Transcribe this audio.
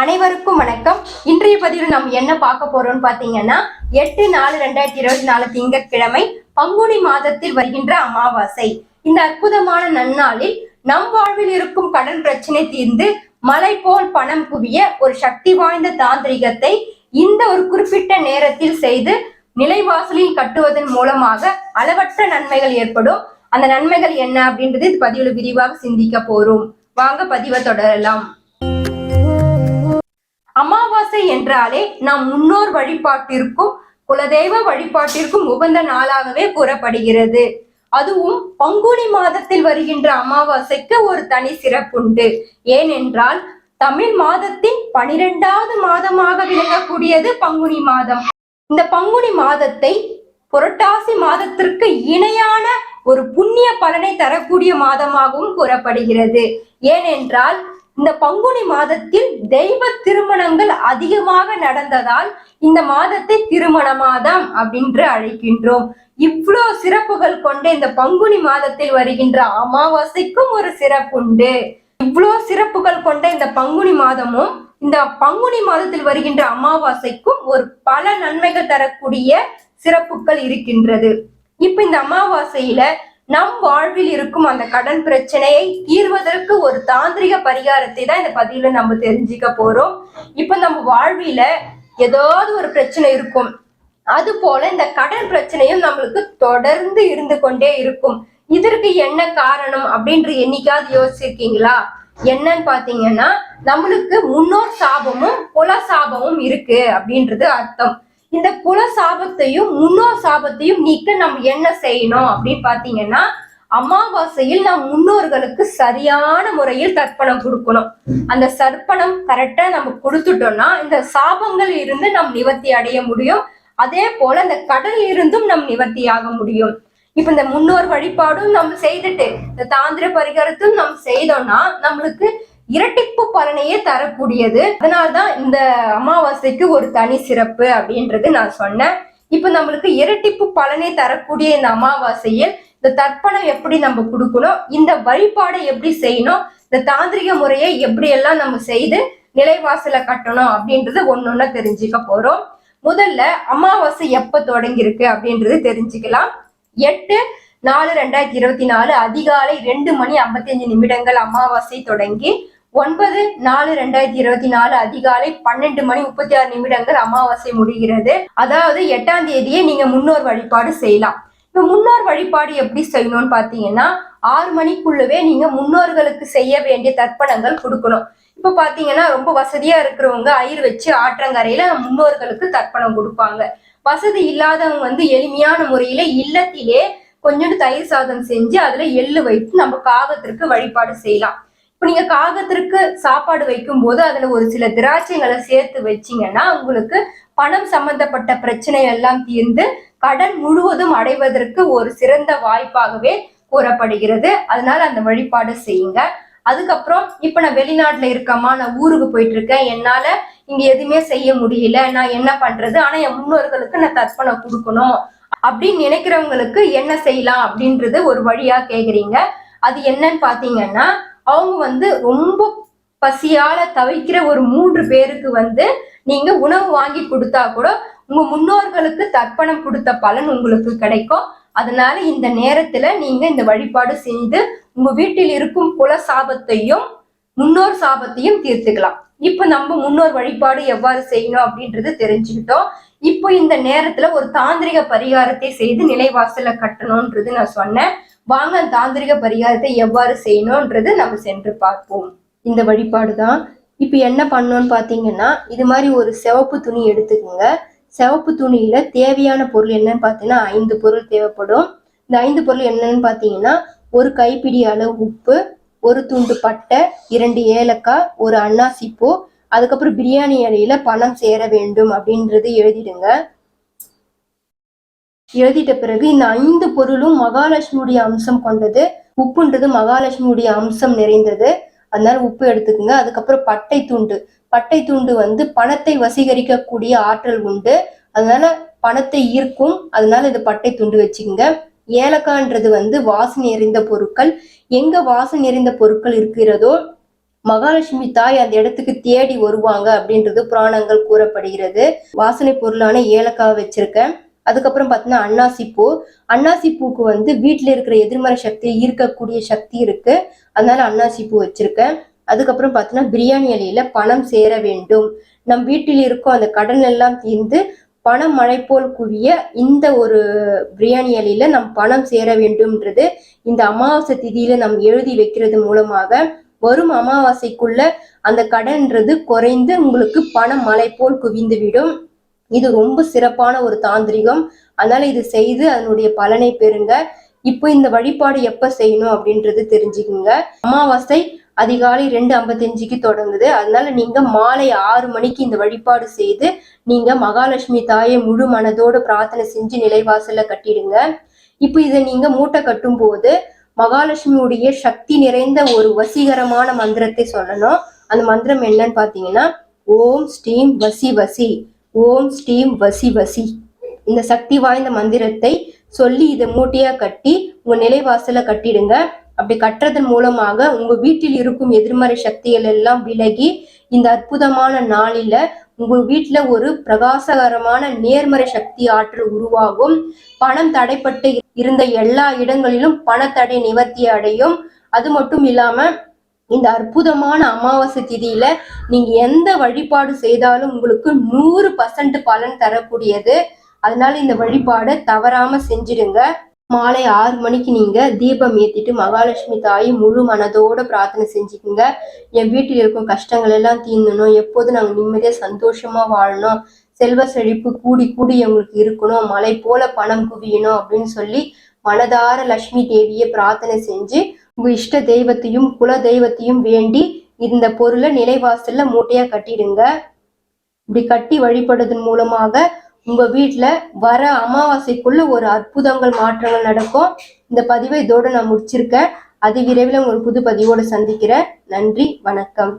அனைவருக்கும் வணக்கம். இன்றைய பதிவில் நம்ம என்ன பார்க்க போறோம்னு பாத்தீங்கன்னா எட்டு நாலு ரெண்டாயிரத்தி இருபத்தி நாலு திங்கட்கிழமை பங்குனி மாதத்தில் வருகின்ற அமாவாசை. இந்த அற்புதமான நன்னாளில் நம் வாழ்வில் இருக்கும் கடன் பிரச்சனை தீர்ந்து மலை போல் பணம் குவிய ஒரு சக்தி வாய்ந்த தாந்திரிகத்தை இந்த ஒரு குறிப்பிட்ட நேரத்தில் செய்து நிலைவாசலில் கட்டுவதன் மூலமாக அளவற்ற நன்மைகள் ஏற்படும். அந்த நன்மைகள் என்ன அப்படின்றது பதிவில் பதிவுல விரிவாக சிந்திக்க போறோம். வாங்க பதிவை தொடரலாம். அமாவாசை என்றாலே நம் முன்னோர் வழிபாட்டிற்கும் குலதெய்வ வழிபாட்டிற்கும் உகந்த நாளாகவே கூறப்படுகிறது. அதுவும் பங்குனி மாதத்தில் வருகின்ற அமாவாசைக்கு ஒரு தனி சிறப்புண்டு. ஏனென்றால் தமிழ் மாதத்தின் பனிரெண்டாவது மாதமாக விளங்கக்கூடியது பங்குனி மாதம். இந்த பங்குனி மாதத்தை புரட்டாசி மாதத்திற்கு இணையான ஒரு புண்ணிய பலனை தரக்கூடிய மாதமாகவும் கூறப்படுகிறது. ஏனென்றால் இந்த பங்குனி மாதத்தில் தெய்வ திருமணங்கள் அதிகமாக நடந்ததால் இந்த மாதத்தை திருமண மாதம் அப்படின்று அழைக்கின்றோம். இவ்வளோ சிறப்புகள் கொண்ட இந்த பங்குனி மாதத்தில் வருகின்ற அமாவாசைக்கும் ஒரு சிறப்புண்டு இவ்வளோ சிறப்புகள் கொண்ட இந்த பங்குனி மாதமும் இந்த பங்குனி மாதத்தில் வருகின்ற அமாவாசைக்கும் ஒரு பல நன்மைகள் தரக்கூடிய சிறப்புகள் இருக்கின்றது. இப்ப இந்த அமாவாசையில நம் வாழ்வில் இருக்கும் அந்த கடன் பிரச்சனையை தீர்வதற்கு ஒரு தாந்திரிக பரிகாரத்தை தான் இந்த பதிவுல நம்ம தெரிஞ்சுக்க போறோம். இப்ப நம்ம வாழ்வில ஏதாவது ஒரு பிரச்சனை இருக்கும். அது போல இந்த கடன் பிரச்சனையும் நம்மளுக்கு தொடர்ந்து இருந்து கொண்டே இருக்கும். இதற்கு என்ன காரணம் அப்படின்ற என்னைக்காவது யோசிச்சிருக்கீங்களா? என்னன்னு பாத்தீங்கன்னா நம்மளுக்கு முன்னோர் சாபமும் குல சாபமும் இருக்கு அப்படின்றது அர்த்தம். இந்த குல சாபத்தையும் முன்னோர் சாபத்தையும் நீக்க நம்ம என்ன செய்யணும் அப்படின்னு பாத்தீங்கன்னா அமாவாசையில் நம் முன்னோர்களுக்கு சரியான முறையில் தர்ப்பணம் கொடுக்கணும். அந்த சர்ப்பணம் கரெக்டா நம்ம கொடுத்துட்டோம்னா இந்த சாபங்கள் இருந்து நம் நிவர்த்தி அடைய முடியும். அதே போல இந்த கடல் இருந்தும் நம் நிவர்த்தி ஆக முடியும். இப்ப இந்த முன்னோர் வழிபாடும் நம்ம செய்துட்டு இந்த தாந்திர பரிகாரத்தும் நம்ம செய்தோம்னா நம்மளுக்கு இரட்டிப்பு பலனையே தரக்கூடியது. அதனால்தான் இந்த அமாவாசைக்கு ஒரு தனி சிறப்பு அப்படின்றது நான் சொன்னேன். இப்ப நம்மளுக்கு இரட்டிப்பு பலனை தரக்கூடிய இந்த அமாவாசையில் இந்த தர்ப்பணம் எப்படி நம்ம கொடுக்கணும் இந்த வழிபாடை எப்படி செய்யணும் இந்த தாந்திரிக முறையை எப்படி எல்லாம் நம்ம செய்து நிலைவாசல கட்டணும் அப்படின்றது ஒன்னொன்னா தெரிஞ்சுக்க போறோம். முதல்ல அமாவாசை எப்ப தொடங்கியிருக்கு அப்படின்றது தெரிஞ்சுக்கலாம். எட்டு நாலு ரெண்டாயிரத்தி இருபத்தி நாலு அதிகாலை ரெண்டு மணி ஐம்பத்தி அஞ்சு நிமிடங்கள் அமாவாசை தொடங்கி ஒன்பது நாலு ரெண்டாயிரத்தி இருபத்தி நாலு அதிகாலை பன்னெண்டு மணி முப்பத்தி ஆறு நிமிடங்கள் அமாவாசை முடிகிறது. அதாவது எட்டாம் தேதியே நீங்க முன்னோர் வழிபாடு செய்யலாம். இப்ப முன்னோர் வழிபாடு எப்படி செய்யணும்னு பாத்தீங்கன்னா ஆறு மணிக்குள்ளவே நீங்க முன்னோர்களுக்கு செய்ய வேண்டிய தர்ப்பணங்கள் கொடுக்கணும். இப்ப பாத்தீங்கன்னா ரொம்ப வசதியா இருக்கிறவங்க ஐயர் வச்சு ஆற்றங்கரையில முன்னோர்களுக்கு தர்ப்பணம் கொடுப்பாங்க. வசதி இல்லாதவங்க வந்து எளிமையான முறையில இல்லத்திலே கொஞ்சோண்டு தயிர் சாதம் செஞ்சு அதுல எள்ளு வைத்து நம்ம காகத்திற்கு வழிபாடு செய்யலாம். இப்போ நீங்க காகத்திற்கு சாப்பாடு வைக்கும் போது அதுல ஒரு சில திராட்சைகளை சேர்த்து வச்சீங்கன்னா உங்களுக்கு பணம் சம்பந்தப்பட்ட பிரச்சனை எல்லாம் தீர்ந்து கடன் முழுவதும் அடைவதற்கு ஒரு சிறந்த வாய்ப்பாகவே கூறப்படுகிறது. அதனால அந்த வழிபாடு செய்யுங்க. அதுக்கப்புறம் இப்ப நான் வெளிநாட்டுல இருக்கமா நான் ஊருக்கு போயிட்டு இருக்கேன் என்னால இங்க எதுவுமே செய்ய முடியல. நான் என்ன பண்றது? ஆனா என் முன்னோர்களுக்கு நான் தர்ப்பணம் கொடுக்கணும். அப்படின்னு நினைக்கிறவங்களுக்கு என்ன செய்யலாம் அப்படின்றது ஒரு வழியா கேக்குறீங்க. அது என்னன்னு பாத்தீங்கன்னா அவங்க வந்து ரொம்ப பசியால தவிக்கிற ஒரு மூன்று பேருக்கு வந்து நீங்க உணவு வாங்கி கொடுத்தா கூட உங்க முன்னோர்களுக்கு தர்ப்பணம் கொடுத்த பலன் உங்களுக்கு கிடைக்கும். அதனால இந்த நேரத்துல நீங்க இந்த வழிபாடு செய்து உங்க வீட்டில் இருக்கும் குல சாபத்தையும் முன்னோர் சாபத்தையும் தீர்த்துக்கலாம். இப்ப நம்ம முன்னோர் வழிபாடு எவ்வாறு செய்யணும் அப்படின்றது தெரிஞ்சுக்கிட்டோம். இப்போ இந்த நேரத்துல ஒரு தாந்திரிக பரிகாரத்தை செய்து நிலைவாசல கட்டணும்ன்றது நான் சொன்னேன். வாங்க தாந்திரிக பரிகாரத்தை எவ்வாறு செய்யணும்ன்றது நம்ம சென்று பார்ப்போம். இந்த வழிபாடு தான் இப்போ என்ன பண்ணோன்னு பார்த்தீங்கன்னா இது மாதிரி ஒரு சிவப்பு துணி எடுத்துக்கோங்க. சிவப்பு துணியில தேவையான பொருள் என்னன்னு பார்த்தீங்கன்னா ஐந்து பொருள் தேவைப்படும். இந்த ஐந்து பொருள் என்னன்னு பார்த்தீங்கன்னா ஒரு கைப்பிடி அளவு உப்பு ஒரு துண்டு பட்டை இரண்டு ஏலக்காய் ஒரு அன்னாசிப்பூ அதுக்கப்புறம் பிரியாணி இலையில பணம் சேர வேண்டும் அப்படின்றது எழுதிடுங்க. எழுதிட்ட பிறகு இந்த ஐந்து பொருளும் மகாலட்சுமியுடைய அம்சம் கொண்டது. உப்புன்றது மகாலட்சுமியுடைய அம்சம் நிறைந்தது. அதனால உப்பு எடுத்துக்கோங்க. அதுக்கப்புறம் பட்டை துண்டு. பட்டை துண்டு வந்து பணத்தை வசீகரிக்கக்கூடிய ஆற்றல் உண்டு. அதனால பணத்தை ஈர்க்கும். அதனால இது பட்டை துண்டு வச்சுக்கோங்க. ஏலக்கான்றது வந்து வாசனை எறிந்த பொருட்கள். எங்க வாசனை எறிந்த பொருட்கள் இருக்கிறதோ மகாலட்சுமி தாய் அந்த இடத்துக்கு தேடி வருவாங்க அப்படின்றது புராணங்கள் கூறப்படுகிறது. வாசனை பொருளான ஏலக்காய் வச்சிருக்கேன். அதுக்கப்புறம் பார்த்தீங்கன்னா அன்னாசி பூ. அன்னாசி பூக்கு வந்து வீட்டில் இருக்கிற எதிர்மறை சக்தியை ஈர்க்கக்கூடிய சக்தி இருக்கு. அதனால அன்னாசி பூ வச்சிருக்கேன். அதுக்கப்புறம் பார்த்தீங்கன்னா பிரியாணி இலையில பணம் சேர வேண்டும். நம் வீட்டில் இருக்கும் அந்த கடன் எல்லாம் தீர்ந்து பணம் மழை போல் குவிய இந்த ஒரு பிரியாணி இலையில நம் பணம் சேர வேண்டும்ன்றது இந்த அமாவாசை திதியில நம் எழுதி வைக்கிறது மூலமாக வரும் அமாவாசைக்குள்ள அந்த கடன்ன்றது குறைந்து உங்களுக்கு பணம் மழை போல் குவிந்துவிடும். இது ரொம்ப சிறப்பான ஒரு தாந்திரிகம். அதனால இது செய்து அதனுடைய பலனை பெறுங்க. இப்போ இந்த வழிபாடு எப்ப செய்யணும் அப்படின்றது தெரிஞ்சுக்குங்க. அமாவாசை அதிகாலை ரெண்டு ஐம்பத்தஞ்சுக்கு தொடங்குது. அதனால நீங்க மாலை ஆறு மணிக்கு இந்த வழிபாடு செய்து நீங்க மகாலட்சுமி தாயை முழு மனதோடு பிரார்த்தனை செஞ்சு நிலைவாசல்ல கட்டிடுங்க. இப்போ இதை நீங்க மூட்டை கட்டும் போது மகாலட்சுமியுடைய சக்தி நிறைந்த ஒரு வசீகரமான மந்திரத்தை சொல்லணும். அந்த மந்திரம் என்னன்னு பாத்தீங்கன்னா ஓம் ஸ்ரீம் வசி வசி. ஓம் ஸ்ரீம் வசி வசி. இந்த சக்தி வாய்ந்த மந்திரத்தை சொல்லி இதை மூட்டையா கட்டி உங்க நிலைவாசல கட்டிடுங்க. அப்படி கட்டுறதன் மூலமாக உங்க வீட்டில் இருக்கும் எதிர்மறை சக்திகள் எல்லாம் விலகி இந்த அற்புதமான நாளில உங்க வீட்டுல ஒரு பிரகாசகரமான நேர்மறை சக்தி ஆற்றல் உருவாகும். பணம் தடைப்பட்டு இருந்த எல்லா இடங்களிலும் பணத்தடை நிவர்த்தி அடையும். அது மட்டும் இல்லாம இந்த அற்புதமான அமாவாசை திதியில நீங்க எந்த வழிபாடு செய்தாலும் உங்களுக்கு நூறு பர்சன்ட் பலன் தரக்கூடியது. அதனால இந்த வழிபாடை தவறாம செஞ்சிடுங்க. மாலை ஆறு மணிக்கு நீங்க தீபம் ஏத்திட்டு மகாலட்சுமி தாயை முழு மனதோட பிரார்த்தனை செஞ்சுக்குங்க. என் வீட்டில் இருக்கும் கஷ்டங்கள் எல்லாம் தீர்ந்தணும் எப்போதும் நாங்க நிம்மதியா சந்தோஷமா வாழணும். செல்வ செழிப்பு கூடி கூடி எங்களுக்கு இருக்கணும். மலை போல பணம் குவியணும் அப்படின்னு சொல்லி மனதார லட்சுமி தேவியை பிரார்த்தனை செஞ்சு உங்க இஷ்ட தெய்வத்தையும் குல தெய்வத்தையும் வேண்டி இந்த பொருளை நிலைவாசல்ல மூட்டையா கட்டிடுங்க. இப்படி கட்டி வழிபடுறதன் மூலமாக உங்க வீட்டுல வர அமாவாசைக்குள்ள ஒரு அற்புதங்கள் மாற்றங்கள் நடக்கும். இந்த பதிவை இதோட நான் முடிச்சிருக்கேன். அது விரைவில் உங்கள் புது பதிவோடு சந்திக்கிறேன். நன்றி வணக்கம்.